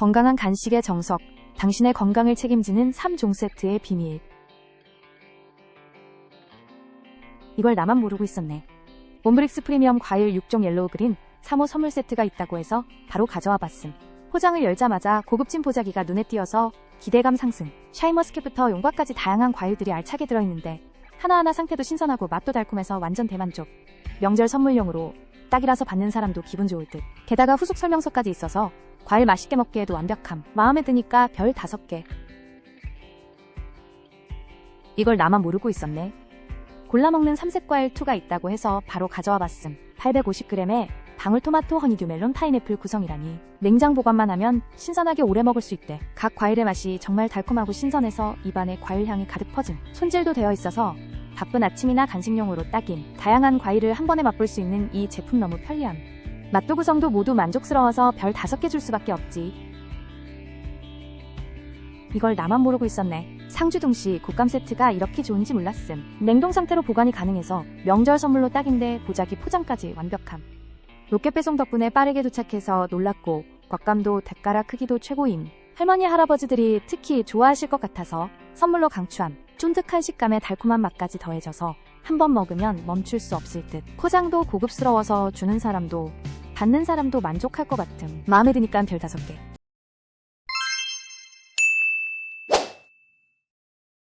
건강한 간식의 정석, 당신의 건강을 책임지는 3종 세트의 비밀. 이걸 나만 모르고 있었네. 몬브릭스 프리미엄 과일 6종 옐로우 그린 3호 선물 세트가 있다고 해서 바로 가져와 봤음. 포장을 열자마자 고급진 보자기가 눈에 띄어서 기대감 상승. 샤인머스켓부터 용과까지 다양한 과일들이 알차게 들어있는데 하나하나 상태도 신선하고 맛도 달콤해서 완전 대만족. 명절 선물용으로 딱이라서 받는 사람도 기분 좋을 듯. 게다가 후속 설명서까지 있어서 과일 맛있게 먹기에도 완벽함. 마음에 드니까 별 5개. 이걸 나만 모르고 있었네. 골라 먹는 삼색 과일 2가 있다고 해서 바로 가져와 봤음. 850g에 방울토마토, 허니듀, 멜론, 파인애플 구성이라니. 냉장 보관만 하면 신선하게 오래 먹을 수 있대. 각 과일의 맛이 정말 달콤하고 신선해서 입안에 과일 향이 가득 퍼짐. 손질도 되어 있어서 바쁜 아침이나 간식용으로 딱임. 다양한 과일을 한 번에 맛볼 수 있는 이 제품 너무 편리함. 맛도 구성도 모두 만족스러워서 별 5개 줄 수밖에 없지. 이걸 나만 모르고 있었네. 상주동시 곶감 세트가 이렇게 좋은지 몰랐음. 냉동 상태로 보관이 가능해서 명절 선물로 딱인데 보자기 포장까지 완벽함. 로켓 배송 덕분에 빠르게 도착해서 놀랐고 곶감도 대가라 크기도 최고임. 할머니 할아버지들이 특히 좋아하실 것 같아서 선물로 강추함. 쫀득한 식감에 달콤한 맛까지 더해져서 한 번 먹으면 멈출 수 없을 듯. 포장도 고급스러워서 주는 사람도 받는 사람도 만족할 것 같음. 마음에 드니까 별 다섯 개.